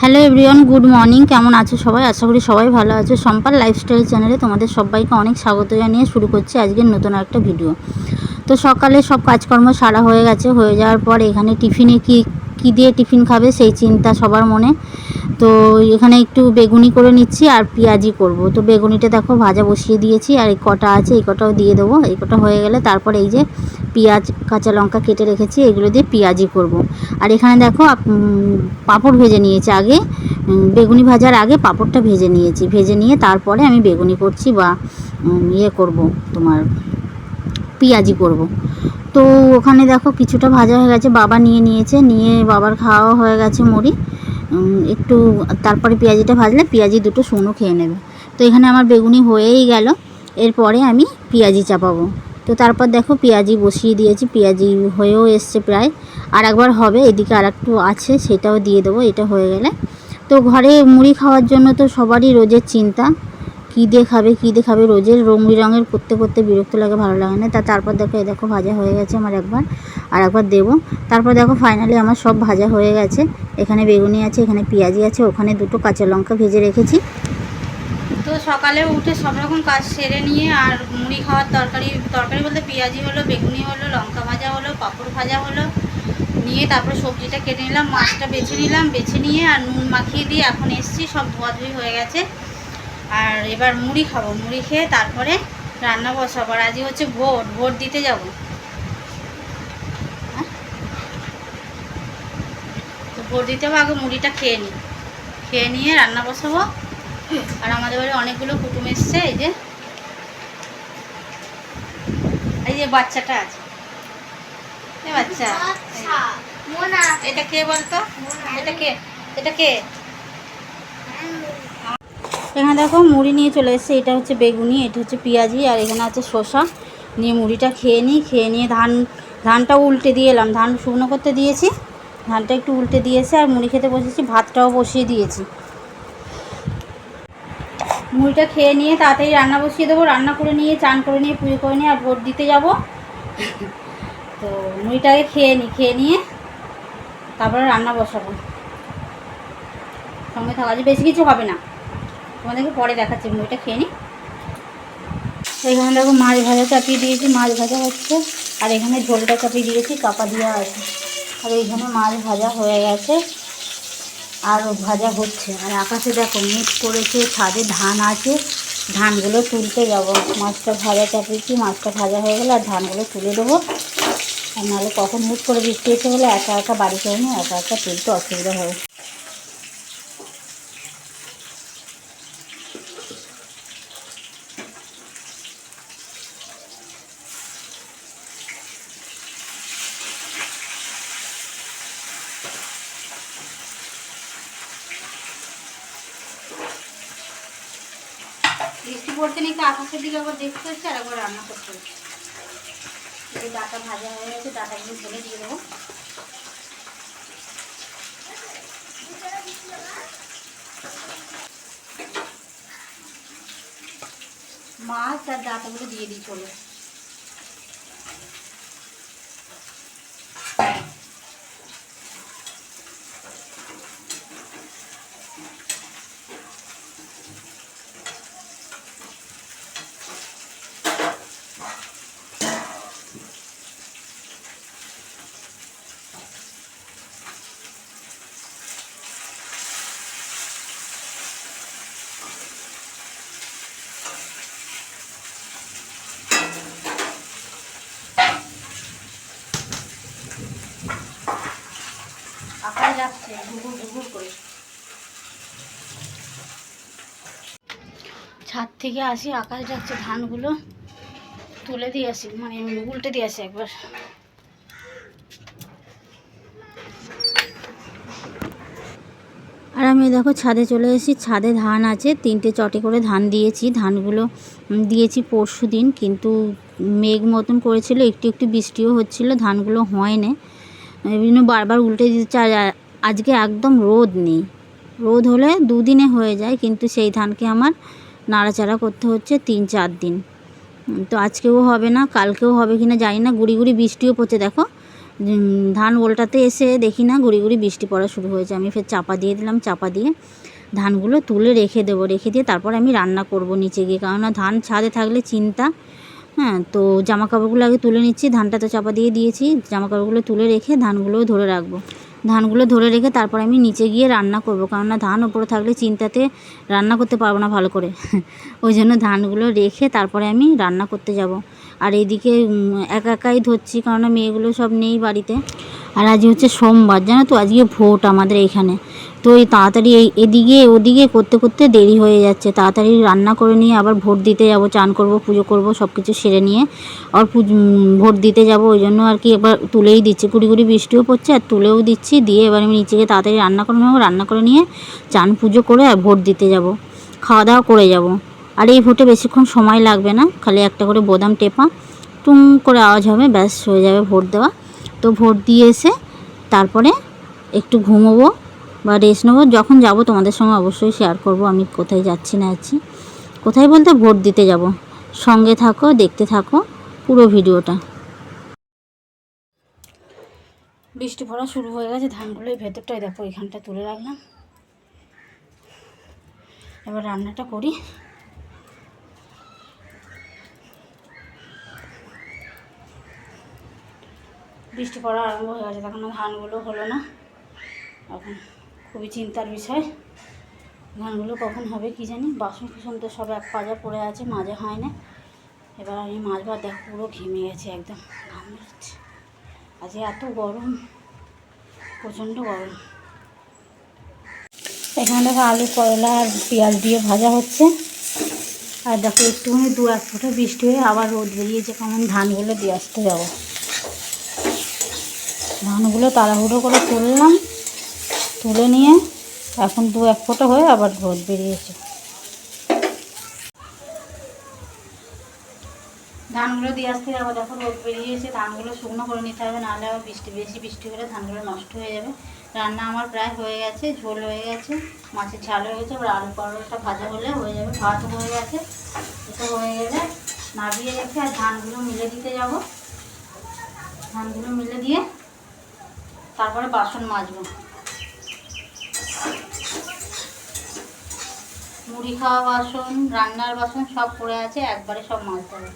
Hello everyone good morning কেমন আছো সবাই? আশা করি সবাই ভালো আছো। সম্পার লাইফস্টাইল চ্যানেলে তোমাদের সবাইকে অনেক স্বাগত জানিয়ে শুরু করছি আজকের নতুন একটা ভিডিও তো সকালে সব কাজকর্ম সারা হয়ে গেছে। হয়ে যাওয়ার পর এখানে টিফিনে কি, কী দিয়ে টিফিন খাবে সেই চিন্তা সবার মনে। তো এখানে একটু বেগুনি করে নিচ্ছি আর পেঁয়াজি করব। তো বেগুনিটা দেখো ভাজা বসিয়ে দিয়েছি আর এই কটা আছে, এই কটাও দিয়ে দেবো। এই কটা হয়ে গেলে তারপর এই যে পেঁয়াজ, কাঁচা লঙ্কা কেটে রেখেছি, এগুলো দিয়ে পেঁয়াজি করব। আর এখানে দেখো পাঁপড় ভেজে নিয়েছি আগে। বেগুনি ভাজার আগে পাঁপড়টা ভেজে নিয়েছি। ভেজে নিয়ে তারপরে আমি বেগুনি করছি বা ইয়ে করব, তোমার পেঁয়াজি করব। তো ওখানে দেখো কিছুটা ভাজা হয়ে গেছে, বাবা নিয়ে নিয়েছে, নিয়ে বাবার খাওয়া হয়ে গেছে মুড়ি। একটু তারপরে পেঁয়াজিটা ভাজলে পেঁয়াজি দুটো শুকনো খেয়ে নেবে। তো এখানে আমার বেগুনি হয়েই গেল। এরপরে আমি পেঁয়াজি চাপাবো। তো তারপর দেখো পেঁয়াজি বসিয়ে দিয়েছি, পেঁয়াজি হয়েও এসছে প্রায়। আর একবার হবে, এদিকে আর একটু আছে, সেটাও দিয়ে দেবো, এটা হয়ে গেলে। তো ঘরে মুড়ি খাওয়ার জন্য তো সবারই রোজের চিন্তা, কী দিয়ে খাবে, কী দিয়ে খাবে? রোজের রং রঙের করতে করতে বিরক্ত লাগে, ভালো লাগে না। তা তারপর দেখো, এই দেখো ভাজা হয়ে গেছে আমার একবার, আর একবার দেবো। তারপর দেখো ফাইনালি আমার সব ভাজা হয়ে গেছে। এখানে বেগুনি আছে, এখানে পেঁয়াজি আছে, ওখানে দুটো কাঁচা লঙ্কা ভেজে রেখেছি। সকালে উঠে সব রকম কাজ সেরে নিয়ে আর মুড়ি খাওয়ার তরকারি তরকারি বলতে পেঁয়াজি হলো, বেগুনি হলো, লঙ্কা ভাজা হলো, পাঁপড় ভাজা হলো। নিয়ে তারপরে সবজিটা কেটে নিলাম, মাছটা বেছে নিলাম, বেছে নিয়ে আর নুন মাখিয়ে দিয়ে এখন এসছি, সব ধোয়াধুয়ি হয়ে গেছে। আর এবার মুড়ি খাব, মুড়ি খেয়ে তারপরে রান্না বসাবো। আর আজকে হচ্ছে ভোট ভোট দিতে যাব। তো ভোট দিতে হবে আগে মুড়িটা খেয়ে নিই খেয়ে নিয়ে রান্না বসাবো। আর আমাদের বাড়ি অনেকগুলো কুটুম এসছে এই যে। এই যে বাচ্চাটা আছে। এই বাচ্চা। এটা কে বলতো? এটা কে? এটা কে? এখানে দেখো মুড়ি নিয়ে চলে এসেছে। এটা হচ্ছে বেগুনি এটা হচ্ছে পেঁয়াজি আর এখানে আছে শসা। নিয়ে মুড়িটা খেয়ে নিই খেয়ে নিয়ে ধান ধানটা উল্টে দিয়ে এলাম। ধান শুকনো করতে দিয়েছি। ধানটা একটু উল্টে দিয়েছে আর মুড়ি খেতে বসেছি ভাতটাও বসিয়ে দিয়েছি। মুড়িটা খেয়ে নিয়ে তাড়াতাড়ি রান্না বসিয়ে দেবো, রান্না করে নিয়ে, চান করে নিয়ে, পুজো করে নিয়ে আর ভোট দিতে যাব। তো মুড়িটাকে খেয়ে নিই খেয়ে নিয়ে তারপরে রান্না বসাবো। সঙ্গে থাকা যে বেশি কিছু হবে না। তোমাদেরকে পরে দেখাচ্ছি মুড়িটা খেয়ে নিই এখানে দেখো মাছ ভাজা চাপিয়ে দিয়েছি, মাছ ভাজা হচ্ছে। আর এখানে ঝোলটা চাপিয়ে দিয়েছি, কাপা দেওয়া আছে। আর এইখানে মাছ ভাজা হয়ে গেছে। আর ভাজা হচ্ছে। আর আকাশে দেখো মুখ করেছে, ছাদে ধান আছে। ধানগুলো তুলতে যাব। মাছটা ভাজা চাপিয়েছি মাছটা ভাজা হয়ে গেলে আর ধানগুলো তুলে দেবো। আর নাহলে কখন হুট করে বৃষ্টি এসে গেলে একা একা বাড়ি করে নিয়ে একা একা তুলতে অসুবিধা হবে। বৃষ্টি নিতে আকাশের দিকে আবার দেখতে হচ্ছে আর একবার রান্না করতে হচ্ছে। ডাটা ভাজা হয়ে গেছে, ডাটাগুলো ঢেলে দিয়ে দেবো। মাছ আর ডাটাগুলো দিয়ে দিই চলে আকাশ যাচ্ছে ঘুঘুর ঘুঘুর করে ছাদ থেকে আসি, আকাশ যাচ্ছে ধানগুলো তুলে দিয়ে আসি মানে উল্টে দিয়ে আসি একবার। আর আমি দেখো ছাদে চলে এসেছি, ছাদে ধান আছে, তিনটে চটে করে ধান দিয়েছি, ধানগুলো দিয়েছি পরশু দিন, কিন্তু মেঘ মতন করেছিল, একটু একটু বৃষ্টিও হচ্ছিল, ধানগুলো হয় না বিভিন্ন বারবার উল্টে দিচ্ছে, আর আজকে একদম রোদ নেই। রোদ হলে দুদিনে হয়ে যায়, কিন্তু সেই ধানকে আমার নাড়াচাড়া করতে হচ্ছে তিন চার দিন। তো আজকেও হবে না, কালকেও হবে কি না জানি না। গুড়ি গুড়ি বৃষ্টিও পড়ছে, দেখো। ধান ওল্টাতে এসে দেখি না ঘুরি ঘুরি বৃষ্টি পড়া শুরু হয়েছে। আমি ফের চাপা দিয়ে দিলাম, চাপা দিয়ে ধানগুলো তুলে রেখে দেবো, রেখে দিয়ে তারপর আমি রান্না করব নিচে গিয়ে। কেননা ধান ছাদে থাকলে চিন্তা হ্যাঁ তো জামা কাপড়গুলো আগে তুলে নিচ্ছি। ধানটা তো চাপা দিয়ে দিয়েছি জামা কাপড়গুলো তুলে রেখে ধানগুলোও ধরে রাখব। ধানগুলো ধরে রেখে তারপর আমি নিচে গিয়ে রান্না করব। কেননা ধান ওপরে থাকলে চিন্তাতে রান্না করতে পারব না ভালো করে। ওই জন্য ধানগুলো রেখে তারপরে আমি রান্না করতে যাব। আর এইদিকে একা একাই ধরছি, কেননা মেয়েগুলো সব নেই বাড়িতে। আর আজ হচ্ছে সোমবার, জানো তো? আজকে ভোট আমাদের এইখানে তো এই তাড়াতাড়ি এই এদিকে, ওদিকে করতে করতে দেরি হয়ে যাচ্ছে। তাড়াতাড়ি রান্না করে নিয়ে আবার ভোট দিতে যাব, চান করব, পুজো করব সব কিছু সেরে নিয়ে আর ভোট দিতে যাব। ওই জন্য আর কি এবার তুলেই দিচ্ছি। কুড়ি কুড়ি বৃষ্টিও পড়ছে, আর তুলেও দিচ্ছি। দিয়ে এবার আমি নিচে গিয়ে তাড়াতাড়ি রান্না করে নেব, রান্না করে নিয়ে চান পুজো করে আর ভোট দিতে যাব। খাওয়া দাওয়া করে যাব। আর এই ভোটে বেশিক্ষণ সময় লাগবে না, খালি একটা করে বোদাম টেপা, টুং করে আওয়াজ হবে, ব্যাস হয়ে যাবে ভোট দেওয়া। তো ভোট দিয়ে এসে তারপরে একটু ঘুমোবো বা রেস্ট নেব। যখন যাব তোমাদের সঙ্গে অবশ্যই শেয়ার করব। আমি কোথায় যাচ্ছি না যাচ্ছি। কোথায় বলতে ভোট দিতে যাব। সঙ্গে থাকো, দেখতে থাকো পুরো ভিডিওটা। বৃষ্টি পড়া শুরু হয়ে গেছে। ধানগুলোর ভেতরটাই দেখো, এখানটা তুলে রাখলাম। এবার রান্নাটা করি। বৃষ্টি পড়া আরম্ভ হয়ে গেছে। তখন ধানগুলো হলো না। এখন খুবই চিন্তার বিষয়। ধানগুলো কখন হবে কি জানি? বাসন কুসন তো সব এক পাজা পড়ে আছে, মাজা হয় না। এবার আমি মাছবার দেখো পুরো ঘেমে গেছে একদম, ঘাম বেরোচ্ছে আজকে এত গরম, প্রচণ্ড গরম। এখানে দেখো আলু, করলা আর পেঁয়াজ দিয়ে ভাজা হচ্ছে। আর দেখো একটুখানি দু এক ফোঁটা বৃষ্টি হয়ে আবার রোদ বেরিয়েছে, কেমন ধানগুলো দিয়ে আসতে যাব। ধানগুলো তাড়াহুড়ো করে তুললাম। তুলে নিয়ে এখন দু এক ফোঁটা হয়ে আবার রোদ বেরিয়েছে। ধানগুলো দিয়ে আসতে আবার দেখো রোদ বেরিয়েছে, ধানগুলো শুকনো করে নিতে হবে, নাহলে আবার বৃষ্টি, বেশি বৃষ্টি হলে ধানগুলো নষ্ট হয়ে যাবে। রান্না আমার প্রায় হয়ে গেছে, ঝোল হয়ে গেছে, মাছের ঝাল হয়ে গেছে, এবার আলু পরোটা ভাজা হলে হয়ে যাবে, ভাত হয়ে গেছে এটা হয়ে গেলে নাবিয়ে রেখে আর ধানগুলো মিলে দিতে যাব। ধানগুলো মিলে দিয়ে তারপরে বাসন মাজবো। মুড়ি খাওয়া বাসন, রান্নার বাসন সব পড়ে আছে, একবারে সব মাছ ধরে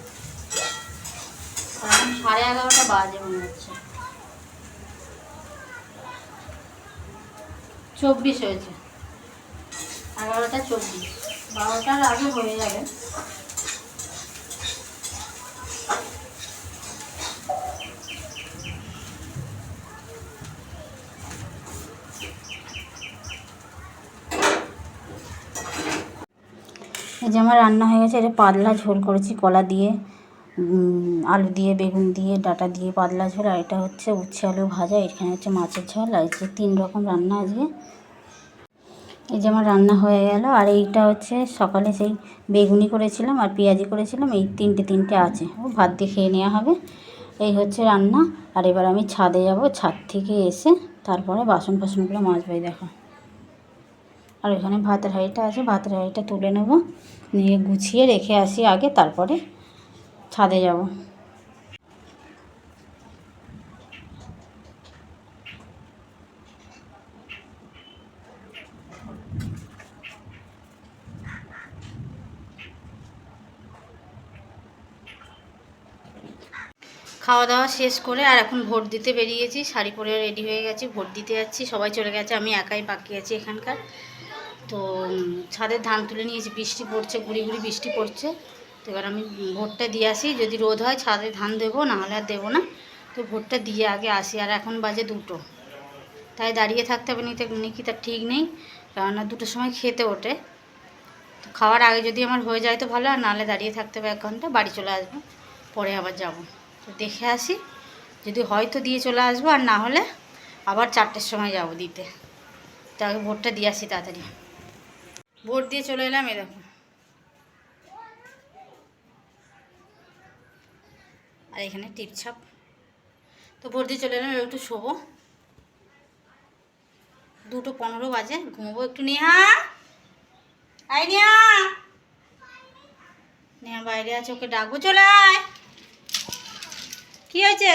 এখন সাড়ে এগারোটা বাজে মনে হচ্ছে। চব্বিশ হয়েছে। এগারোটা চব্বিশ। বারোটার আগে হয়ে যাবে। এই যে আমার রান্না হয়ে গেছে এটা পাতলা ঝোল করেছি, কলা দিয়ে আলু দিয়ে, বেগুন দিয়ে, ডাটা দিয়ে পাতলা ঝোল, আর এটা হচ্ছে উচ্ছে আলু ভাজা, এখানে হচ্ছে মাছের ঝোল, আর যে তিন রকম রান্না আজকে। এই যে আমার রান্না হয়ে গেল, আর এইটা হচ্ছে সকালে সেই বেগুনি করেছিলাম আর পেঁয়াজি করেছিলাম, এই তিনটে তিনটে আছে, ও ভাত দিয়ে খেয়ে নেওয়া হবে। এই হচ্ছে রান্না, আর এবার আমি ছাদে যাব, ছাদ থেকে এসে তারপরে বাসন ফাসনগুলো মাজবে দেখো। আর এখানে ভাতের হাঁড়িটা আছে, ভাতের হাঁড়িটা তুলে নেব, নিয়ে গুছিয়ে রেখে আসি আগে, তারপরে ছাদে যাব। খাওয়া দাওয়া শেষ করে আর এখন ভোট দিতে বেরিয়েছি, শাড়ি পরে রেডি হয়ে গেছি, ভোট দিতে যাচ্ছি, সবাই চলে গেছে, আমি একাই বাকি আছি এখানকার। তো ছাদের ধান তুলে নিয়েছি, বৃষ্টি পড়ছে, গুড়ি গুড়ি বৃষ্টি পড়ছে। তো এবার আমি ভোটটা দিয়ে আসি, যদি রোদ হয় ছাদে ধান দেবো, নাহলে আর দেবো না। তো ভোটটা দিয়ে আগে আসি, আর এখন বাজে দুটো। তাই দাঁড়িয়ে থাকতে হবে, নিতে, নিকি তার ঠিক নেই, কেননা দুটোর সময় খেতে ওঠে। তো খাওয়ার আগে যদি আমার হয়ে যায় তো ভালো, আর নাহলে দাঁড়িয়ে থাকতে হবে এক ঘণ্টা, বাড়ি চলে আসব, পরে আবার যাব। তো দেখে আসি, যদি হয় তো দিয়ে চলে আসব, আর না হলে আবার চারটের সময় যাব দিতে। তো আগে ভোটটা দিয়ে আসি তাড়াতাড়ি। ভোট দিয়ে চলে এলাম এ দেখো। আর এখানে টিপছাপ। তো ভোট দিয়ে চলে এলাম একটু শোবো। দুটো পনেরো বাজে, ঘুমোবো একটু। নেহা! আই নেহা! নেহা বাইরে আছে, ওকে ডাকবো, চলে আয়। কি হয়েছে?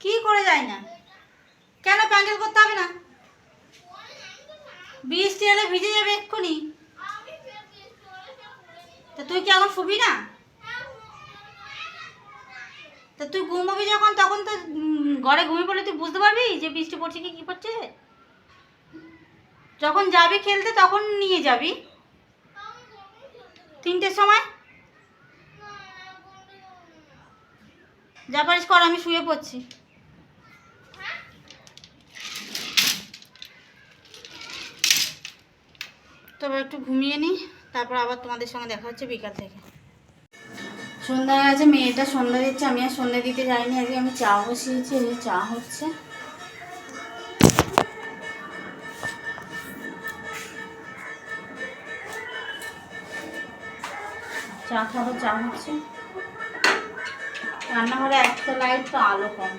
কি করে যায় না? কেন প্যান্ডেল করতে হবে না? বৃষ্টি এলে ভিজে যাবে এক্ষুনি। তা তুই কি এখন শুবি না? তা তুই ঘুমাবি যখন তখন তো ঘরে ঘুমিয়ে পড়লে তুই বুঝতে পারবি যে বৃষ্টি পড়ছে কি কি পড়ছে? যখন যাবি খেলতে তখন নিয়ে যাবি। তিনটের সময়? যা পারিস কর আমি শুয়ে পড়ছি। তবে একটু ঘুমিয়ে নিই, তারপর আবার তোমাদের সঙ্গে দেখা হচ্ছে বিকাল থেকে। সন্ধ্যা হয়ে গেছে মেয়েটা সন্ধ্যা দিচ্ছে, আমি আর সন্ধ্যা দিতে যাইনি, আজকে আমি চা বসিয়েছি চা হচ্ছে। চা খাব, চা হচ্ছে। রান্নাঘরে একটা লাইট তো আলো কম।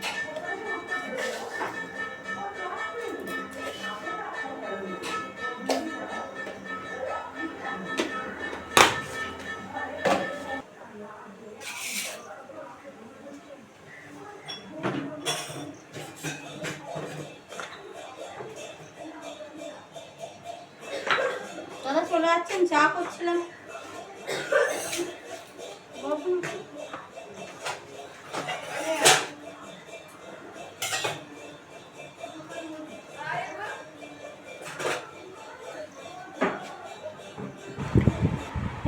যাচ্ছেন চা করছিলাম।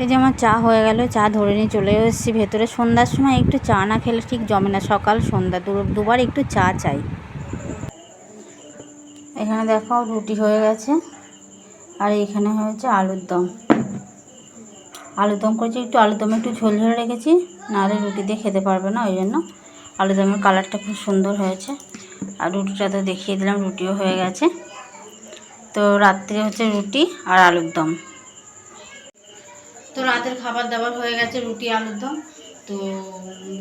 এই যে আমার চা হয়ে গেল, চা ধরে নিয়ে চলে এসেছি ভেতরে। সন্ধ্যার সময় একটু চা না খেলে ঠিক জমে না, সকাল সন্ধ্যা। দুবার একটু চা চাই। এখানে দেখো রুটি হয়ে গেছে। আর এখানে হয়েছে আলুর দম। আলুর দম করেছি, একটু আলুর দমে একটু ঝোল ঝোল রেখেছি, নাহলে রুটি দিয়ে খেতে পারবে না, ওই জন্য আলুর দমের কালারটা খুব সুন্দর হয়েছে। আর রুটিটা তো দেখিয়ে দিলাম, রুটিও হয়ে গেছে। তো রাত্রে হচ্ছে রুটি আর আলুর দম। তো রাতের খাবার দাবার হয়ে গেছে, রুটি, আলুর দম। তো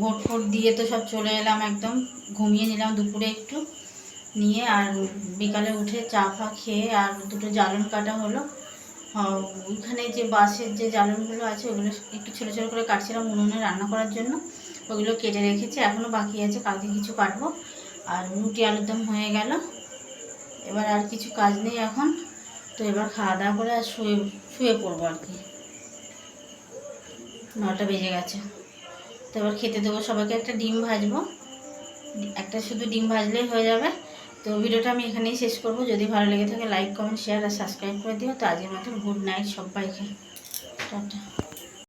ভোট ফোট দিয়ে তো সব চলে এলাম একদম, ঘুমিয়ে নিলাম দুপুরে একটু। নিয়ে আর বিকালে উঠে চা ফা খেয়ে আর দুটো জ্বালন কাটা হলো। ওইখানে যে বাঁশের যে জ্বালনগুলো আছে, ওগুলো একটু ছোটো ছোটো করে কাটছিলাম উনুনে রান্না করার জন্য। ওগুলো কেটে রেখেছি এখনও বাকি আছে, কালকে কিছু কাটবো। আর রুটি, আলুর দম হয়ে গেল। এবার আর কিছু কাজ নেই এখন, তো এবার খাওয়া দাওয়া করে আর শুয়ে শুয়ে পড়ব আর কি। নটা বেজে গেছে। তো এবার খেতে দেবো সবাইকে, একটা ডিম ভাজবো। একটা শুধু ডিম ভাজলেই হয়ে যাবে। তো ভিডিওটা আমি এখানেই শেষ করব। যদি ভালো লেগে থাকে লাইক কমেন্ট শেয়ার আর সাবস্ক্রাইব করে দিও। তো আজকের মতন গুড নাইট সবাইকে। টাটা।